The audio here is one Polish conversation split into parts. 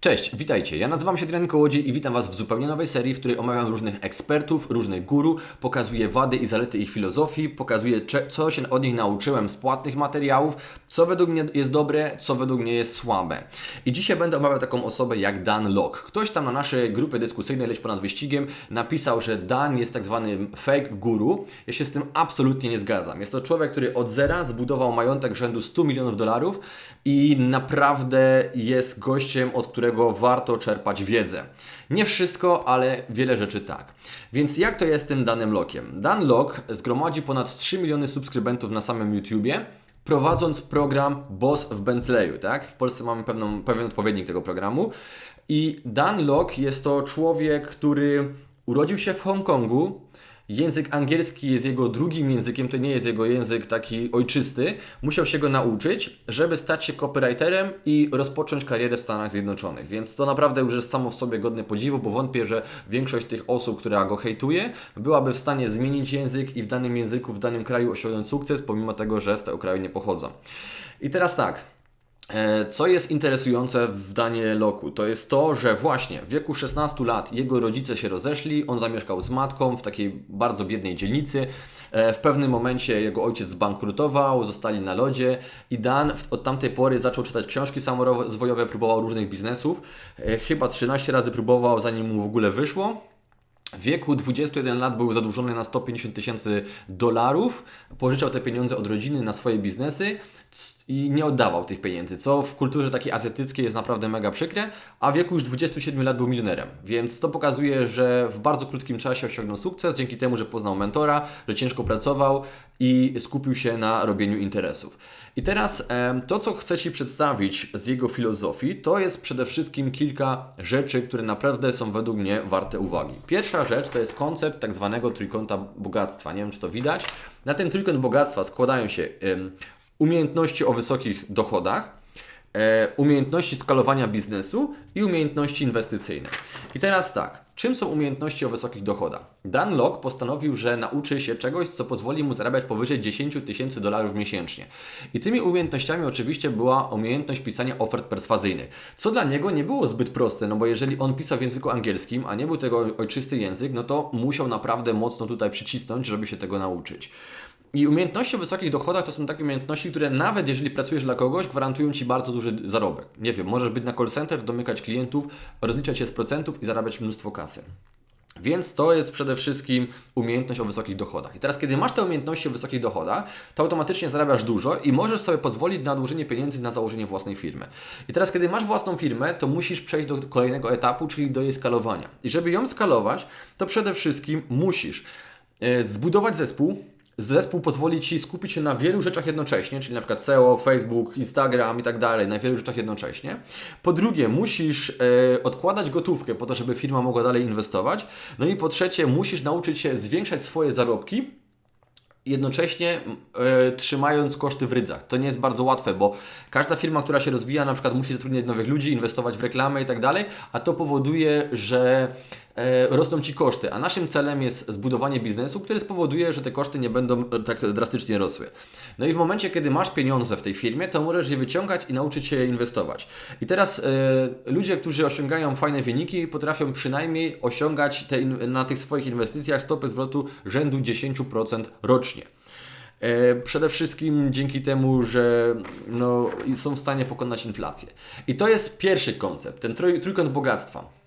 Cześć, witajcie. Ja nazywam się Adrian Kołodziej i witam Was w zupełnie nowej serii, w której omawiam różnych ekspertów, różnych guru, pokazuję wady i zalety ich filozofii, pokazuję co się od nich nauczyłem z płatnych materiałów, co według mnie jest dobre, co według mnie jest słabe. I dzisiaj będę omawiał taką osobę jak Dan Lok. Ktoś tam na naszej grupie dyskusyjnej Leć Ponad Wyścigiem napisał, że Dan jest tak zwany fake guru. Ja się z tym absolutnie nie zgadzam. Jest to człowiek, który od zera zbudował majątek rzędu 100 milionów dolarów i naprawdę jest gościem, od którego którego warto czerpać wiedzę. Nie wszystko, ale wiele rzeczy tak. Więc jak to jest tym danym lokiem? Dan Lok zgromadzi ponad 3 miliony subskrybentów na samym YouTubie, prowadząc program Boss w Bentleyu, tak? W Polsce mamy pewną, pewien odpowiednik tego programu. I Dan Lok jest to człowiek, który urodził się w Hongkongu, Język angielski jest jego drugim językiem, to nie jest jego język taki ojczysty. Musiał się go nauczyć, żeby stać się copywriterem i rozpocząć karierę w Stanach Zjednoczonych. Więc to naprawdę już jest samo w sobie godne podziwu, bo wątpię, że większość tych osób, która go hejtuje, byłaby w stanie zmienić język i w danym języku, w danym kraju osiągnąć sukces, pomimo tego, że z tego kraju nie pochodzą. I teraz tak. E, co jest interesujące w Danie Loku? To jest to, że właśnie w wieku 16 lat jego rodzice się rozeszli, on zamieszkał z matką w takiej bardzo biednej dzielnicy. E, w pewnym momencie jego ojciec zbankrutował, zostali na lodzie i Dan od tamtej pory zaczął czytać książki samorozwojowe, próbował różnych biznesów. E, chyba 13 razy próbował, zanim mu w ogóle wyszło. W wieku 21 lat był zadłużony na 150 tysięcy dolarów, pożyczał te pieniądze od rodziny na swoje biznesy i nie oddawał tych pieniędzy, co w kulturze takiej azjatyckiej jest naprawdę mega przykre, a w wieku już 27 lat był milionerem. Więc to pokazuje, że w bardzo krótkim czasie osiągnął sukces dzięki temu, że poznał mentora, że ciężko pracował i skupił się na robieniu interesów. I teraz to, co chcę Ci przedstawić z jego filozofii, to jest przede wszystkim kilka rzeczy, które naprawdę są według mnie warte uwagi. Pierwsza rzecz to jest koncept tak zwanego trójkąta bogactwa. Nie wiem, czy to widać. Na ten trójkąt bogactwa składają się umiejętności o wysokich dochodach, umiejętności skalowania biznesu i umiejętności inwestycyjne. I teraz tak, czym są umiejętności o wysokich dochodach? Dan Lok postanowił, że nauczy się czegoś, co pozwoli mu zarabiać powyżej 10 tysięcy dolarów miesięcznie. I tymi umiejętnościami oczywiście była umiejętność pisania ofert perswazyjnych, co dla niego nie było zbyt proste, no bo jeżeli on pisał w języku angielskim, a nie był tego ojczysty język, no to musiał naprawdę mocno tutaj przycisnąć, żeby się tego nauczyć. I umiejętności o wysokich dochodach to są takie umiejętności, które nawet jeżeli pracujesz dla kogoś, gwarantują Ci bardzo duży zarobek. Nie wiem, możesz być na call center, domykać klientów, rozliczać się z procentów i zarabiać mnóstwo kasy. Więc to jest przede wszystkim umiejętność o wysokich dochodach. I teraz, kiedy masz te umiejętności o wysokich dochodach, to automatycznie zarabiasz dużo i możesz sobie pozwolić na odłożenie pieniędzy na założenie własnej firmy. I teraz, kiedy masz własną firmę, to musisz przejść do kolejnego etapu, czyli do jej skalowania. I żeby ją skalować, to przede wszystkim musisz e, zbudować zespół, zespół pozwoli Ci skupić się na wielu rzeczach jednocześnie, czyli na przykład SEO, Facebook, Instagram i tak dalej, na wielu rzeczach jednocześnie. Po drugie, musisz e, odkładać gotówkę po to, żeby firma mogła dalej inwestować. No i po trzecie, musisz nauczyć się zwiększać swoje zarobki, jednocześnie e, trzymając koszty w rydzach. To nie jest bardzo łatwe, bo każda firma, która się rozwija, na przykład musi zatrudniać nowych ludzi, inwestować w reklamę i tak dalej, a to powoduje, że rosną Ci koszty, a naszym celem jest zbudowanie biznesu, który spowoduje, że te koszty nie będą e, tak drastycznie rosły. No i w momencie, kiedy masz pieniądze w tej firmie, to możesz je wyciągać i nauczyć się je inwestować. I teraz e, ludzie, którzy osiągają fajne wyniki, potrafią przynajmniej osiągać te, na tych swoich inwestycjach stopy zwrotu rzędu 10% rocznie. Przede wszystkim dzięki temu, że no, są w stanie pokonać inflację. I to jest pierwszy koncept, ten trójkąt bogactwa.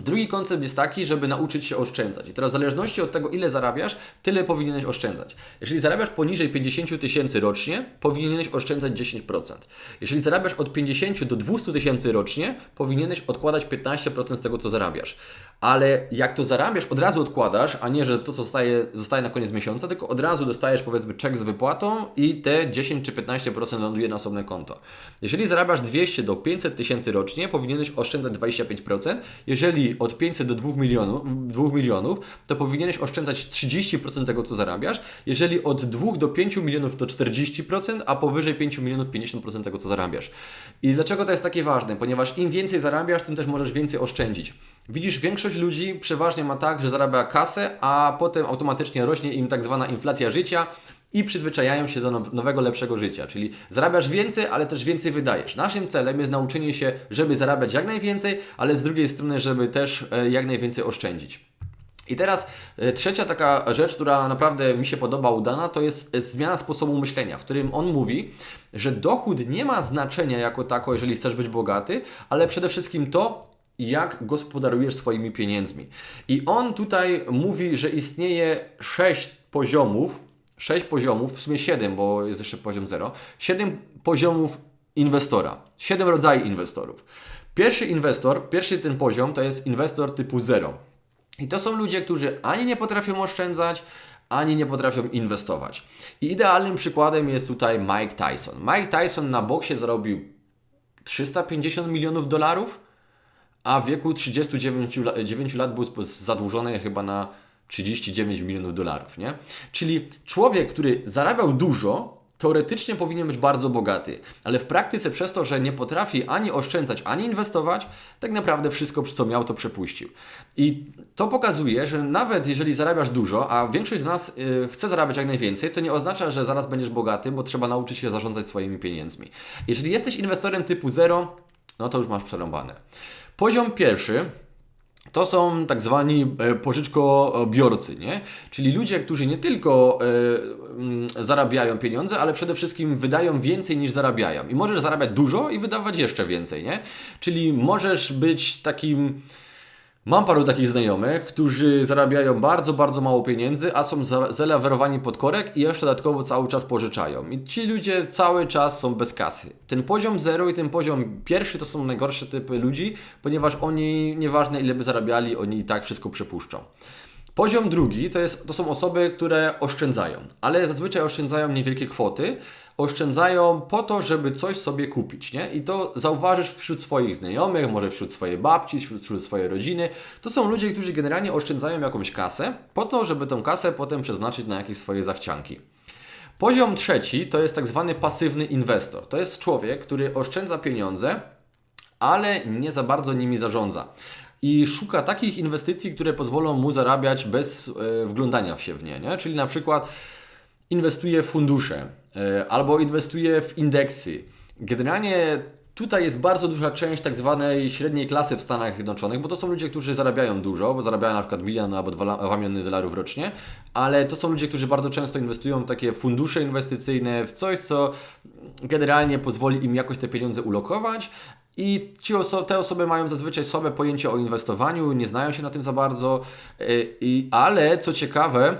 Drugi koncept jest taki, żeby nauczyć się oszczędzać. I teraz w zależności od tego, ile zarabiasz, tyle powinieneś oszczędzać. Jeżeli zarabiasz poniżej 50 tysięcy rocznie, powinieneś oszczędzać 10%. Jeżeli zarabiasz od 50 do 200 tysięcy rocznie, powinieneś odkładać 15% z tego, co zarabiasz. Ale jak to zarabiasz, od razu odkładasz, a nie, że to, co zostaje, zostaje na koniec miesiąca, tylko od razu dostajesz powiedzmy czek z wypłatą i te 10 czy 15% ląduje na osobne konto. Jeżeli zarabiasz 200 do 500 tysięcy rocznie, powinieneś oszczędzać 25%. Jeżeli od 500 do 2 milionów, 2 milionów, to powinieneś oszczędzać 30% tego, co zarabiasz. Jeżeli od 2 do 5 milionów, to 40%, a powyżej 5 milionów 50% tego, co zarabiasz. I dlaczego to jest takie ważne? Ponieważ im więcej zarabiasz, tym też możesz więcej oszczędzić. Widzisz, większość ludzi przeważnie ma tak, że zarabia kasę, a potem automatycznie rośnie im tak zwana inflacja życia i przyzwyczajają się do now- nowego, lepszego życia. Czyli zarabiasz więcej, ale też więcej wydajesz. Naszym celem jest nauczenie się, żeby zarabiać jak najwięcej, ale z drugiej strony, żeby też e, jak najwięcej oszczędzić. I teraz e, trzecia taka rzecz, która naprawdę mi się podoba udana, to jest e, zmiana sposobu myślenia, w którym on mówi, że dochód nie ma znaczenia jako tako, jeżeli chcesz być bogaty, ale przede wszystkim to, jak gospodarujesz swoimi pieniędzmi. I on tutaj mówi, że istnieje sześć poziomów, sześć poziomów, w sumie siedem, bo jest jeszcze poziom zero, siedem poziomów inwestora, siedem rodzajów inwestorów. Pierwszy inwestor, pierwszy ten poziom to jest inwestor typu zero. I to są ludzie, którzy ani nie potrafią oszczędzać, ani nie potrafią inwestować. I idealnym przykładem jest tutaj Mike Tyson. Mike Tyson na boksie zarobił 350 milionów dolarów, a w wieku 39 la- 9 lat był zadłużony chyba na 39 milionów dolarów, nie? Czyli człowiek, który zarabiał dużo, teoretycznie powinien być bardzo bogaty, ale w praktyce przez to, że nie potrafi ani oszczędzać, ani inwestować, tak naprawdę wszystko, co miał, to przepuścił. I to pokazuje, że nawet jeżeli zarabiasz dużo, a większość z nas y, chce zarabiać jak najwięcej, to nie oznacza, że zaraz będziesz bogaty, bo trzeba nauczyć się zarządzać swoimi pieniędzmi. Jeżeli jesteś inwestorem typu zero, no to już masz przerąbane. Poziom pierwszy to są tak zwani e, pożyczkobiorcy, nie? Czyli ludzie, którzy nie tylko e, mm, zarabiają pieniądze, ale przede wszystkim wydają więcej niż zarabiają. I możesz zarabiać dużo i wydawać jeszcze więcej, nie? Czyli możesz być takim Mam paru takich znajomych, którzy zarabiają bardzo, bardzo mało pieniędzy, a są za- zalewerowani pod korek i jeszcze dodatkowo cały czas pożyczają. I ci ludzie cały czas są bez kasy. Ten poziom zero i ten poziom pierwszy to są najgorsze typy ludzi, ponieważ oni, nieważne ile by zarabiali, oni i tak wszystko przepuszczą. Poziom drugi to, jest, to są osoby, które oszczędzają, ale zazwyczaj oszczędzają niewielkie kwoty. Oszczędzają po to, żeby coś sobie kupić, nie? I to zauważysz wśród swoich znajomych, może wśród swojej babci, wśród, wśród swojej rodziny. To są ludzie, którzy generalnie oszczędzają jakąś kasę, po to, żeby tę kasę potem przeznaczyć na jakieś swoje zachcianki. Poziom trzeci to jest tak zwany pasywny inwestor. To jest człowiek, który oszczędza pieniądze, ale nie za bardzo nimi zarządza. I szuka takich inwestycji, które pozwolą mu zarabiać bez e, wglądania w się w nie, nie. Czyli na przykład inwestuje w fundusze e, albo inwestuje w indeksy. Generalnie tutaj jest bardzo duża część tak zwanej średniej klasy w Stanach Zjednoczonych, bo to są ludzie, którzy zarabiają dużo, bo zarabiają na przykład milion albo dwa, miliony dolarów rocznie, ale to są ludzie, którzy bardzo często inwestują w takie fundusze inwestycyjne, w coś, co generalnie pozwoli im jakoś te pieniądze ulokować. I ci oso- te osoby mają zazwyczaj słabe pojęcie o inwestowaniu, nie znają się na tym za bardzo, y, i, ale co ciekawe,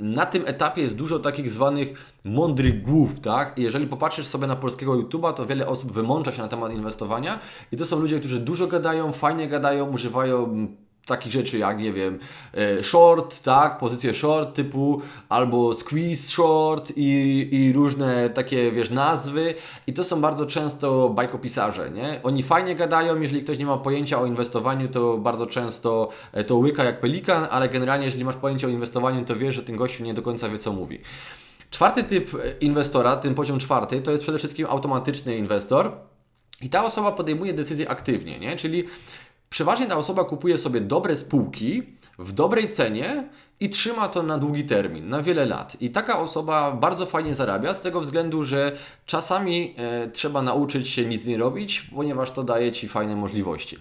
na tym etapie jest dużo takich zwanych mądrych głów, tak? Jeżeli popatrzysz sobie na polskiego YouTube'a, to wiele osób wymącza się na temat inwestowania i to są ludzie, którzy dużo gadają, fajnie gadają, używają takich rzeczy jak, nie wiem, e, short, tak, pozycje short typu albo squeeze short i, i różne takie, wiesz, nazwy i to są bardzo często bajkopisarze, nie? Oni fajnie gadają, jeżeli ktoś nie ma pojęcia o inwestowaniu, to bardzo często e, to łyka jak pelikan, ale generalnie jeżeli masz pojęcie o inwestowaniu, to wiesz, że ten gościu nie do końca wie, co mówi. Czwarty typ e, inwestora, ten poziom czwarty, to jest przede wszystkim automatyczny inwestor i ta osoba podejmuje decyzje aktywnie, nie? Czyli Przeważnie ta osoba kupuje sobie dobre spółki w dobrej cenie i trzyma to na długi termin, na wiele lat. I taka osoba bardzo fajnie zarabia z tego względu, że czasami e, trzeba nauczyć się nic nie robić, ponieważ to daje Ci fajne możliwości.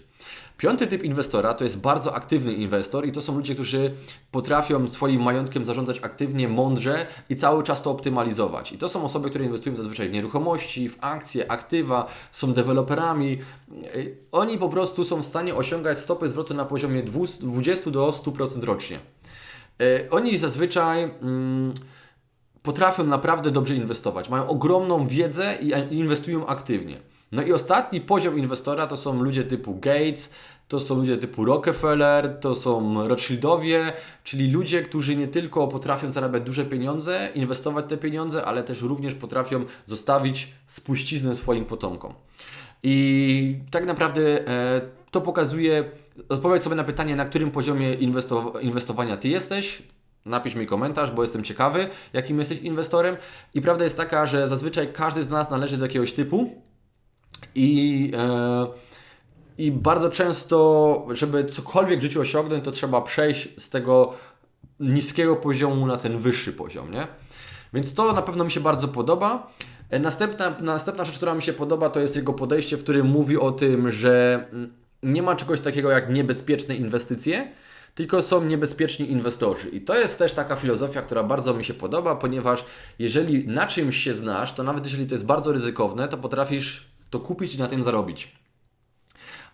Piąty typ inwestora to jest bardzo aktywny inwestor i to są ludzie, którzy potrafią swoim majątkiem zarządzać aktywnie, mądrze i cały czas to optymalizować. I to są osoby, które inwestują zazwyczaj w nieruchomości, w akcje, aktywa, są deweloperami. Yy, Oni po prostu są w stanie osiągać stopy zwrotu na poziomie 200 20 do 100% rocznie. Yy, Oni zazwyczaj mm, potrafią naprawdę dobrze inwestować, mają ogromną wiedzę i inwestują aktywnie. No i ostatni poziom inwestora to są ludzie typu Gates, to są ludzie typu Rockefeller, to są Rothschildowie, czyli ludzie, którzy nie tylko potrafią zarabiać duże pieniądze, inwestować te pieniądze, ale też również potrafią zostawić spuściznę swoim potomkom. I tak naprawdę e, to pokazuje, odpowiedz sobie na pytanie, na którym poziomie inwesto- inwestowania Ty jesteś. Napisz mi komentarz, bo jestem ciekawy, jakim jesteś inwestorem. I prawda jest taka, że zazwyczaj każdy z nas należy do jakiegoś typu. I, e, I bardzo często, żeby cokolwiek w życiu osiągnąć, to trzeba przejść z tego niskiego poziomu na ten wyższy poziom, nie? Więc to na pewno mi się bardzo podoba. E, Następna, następna rzecz, która mi się podoba, to jest jego podejście, w którym mówi o tym, że mm, nie ma czegoś takiego jak niebezpieczne inwestycje, tylko są niebezpieczni inwestorzy. I to jest też taka filozofia, która bardzo mi się podoba, ponieważ jeżeli na czymś się znasz, to nawet jeżeli to jest bardzo ryzykowne, to potrafisz to kupić i na tym zarobić.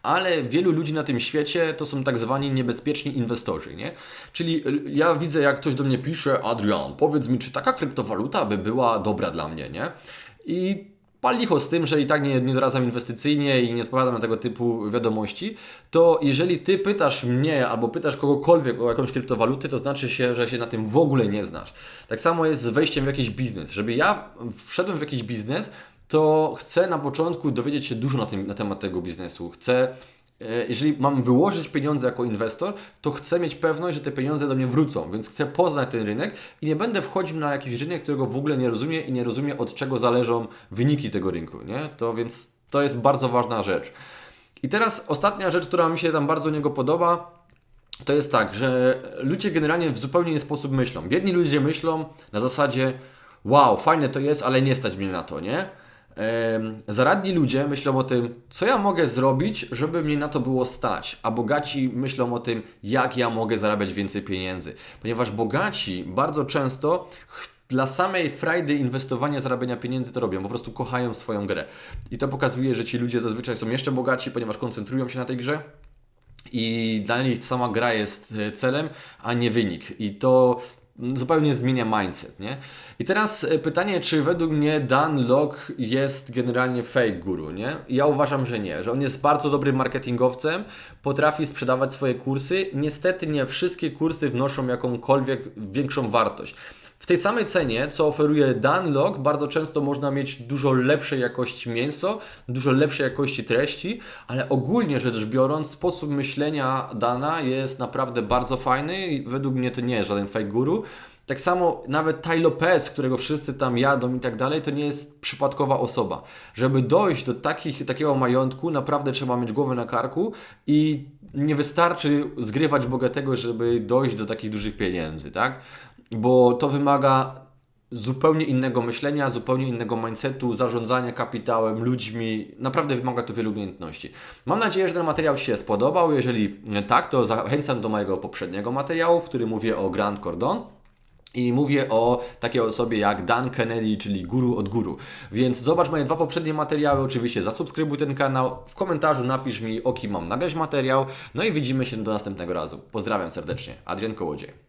Ale wielu ludzi na tym świecie to są tak zwani niebezpieczni inwestorzy, nie? Czyli y, ja widzę, jak ktoś do mnie pisze, Adrian, powiedz mi, czy taka kryptowaluta by była dobra dla mnie, nie? I pal licho z tym, że i tak nie, nie doradzam inwestycyjnie i nie odpowiadam na tego typu wiadomości, to jeżeli Ty pytasz mnie albo pytasz kogokolwiek o jakąś kryptowalutę, to znaczy się, że się na tym w ogóle nie znasz. Tak samo jest z wejściem w jakiś biznes. Żeby ja wszedłem w jakiś biznes, to chcę na początku dowiedzieć się dużo na, tym, na temat tego biznesu. Chcę e, jeżeli mam wyłożyć pieniądze jako inwestor, to chcę mieć pewność, że te pieniądze do mnie wrócą, więc chcę poznać ten rynek i nie będę wchodził na jakiś rynek, którego w ogóle nie rozumiem i nie rozumiem od czego zależą wyniki tego rynku, nie? To więc to jest bardzo ważna rzecz. I teraz ostatnia rzecz, która mi się tam bardzo niego podoba, to jest tak, że ludzie generalnie w zupełnie inny sposób myślą. Biedni ludzie myślą na zasadzie wow, fajne to jest, ale nie stać mnie na to, nie? Zaradni ludzie myślą o tym, co ja mogę zrobić, żeby mnie na to było stać, a bogaci myślą o tym, jak ja mogę zarabiać więcej pieniędzy. Ponieważ bogaci bardzo często dla samej frajdy inwestowania, zarabiania pieniędzy to robią, po prostu kochają swoją grę. I to pokazuje, że ci ludzie zazwyczaj są jeszcze bogaci, ponieważ koncentrują się na tej grze. I dla nich sama gra jest e, celem, a nie wynik. I to zupełnie zmienia mindset, nie? I teraz e, pytanie, czy według mnie Dan Lok jest generalnie fake guru, nie? Ja uważam, że nie, że on jest bardzo dobrym marketingowcem, potrafi sprzedawać swoje kursy. Niestety nie wszystkie kursy wnoszą jakąkolwiek większą wartość. W tej samej cenie, co oferuje Dunlock, bardzo często można mieć dużo lepszej jakości mięso, dużo lepszej jakości treści, ale ogólnie rzecz biorąc, sposób myślenia Dana jest naprawdę bardzo fajny i według mnie to nie jest żaden fake guru. Tak samo nawet Ty Lopez, którego wszyscy tam jadą i tak dalej, to nie jest przypadkowa osoba. Żeby dojść do takich, takiego majątku, naprawdę trzeba mieć głowę na karku i nie wystarczy zgrywać bogatego, żeby dojść do takich dużych pieniędzy, tak? Bo to wymaga zupełnie innego myślenia, zupełnie innego mindsetu, zarządzania kapitałem, ludźmi. Naprawdę wymaga to wielu umiejętności. Mam nadzieję, że ten materiał się spodobał. Jeżeli tak, to zachęcam do mojego poprzedniego materiału, w którym mówię o Grand Cordon. I mówię o takiej osobie jak Dan Kennedy, czyli guru od guru. Więc zobacz moje dwa poprzednie materiały, oczywiście zasubskrybuj ten kanał, w komentarzu napisz mi o kim mam nagrać materiał, no i widzimy się do następnego razu. Pozdrawiam serdecznie, Adrian Kołodziej.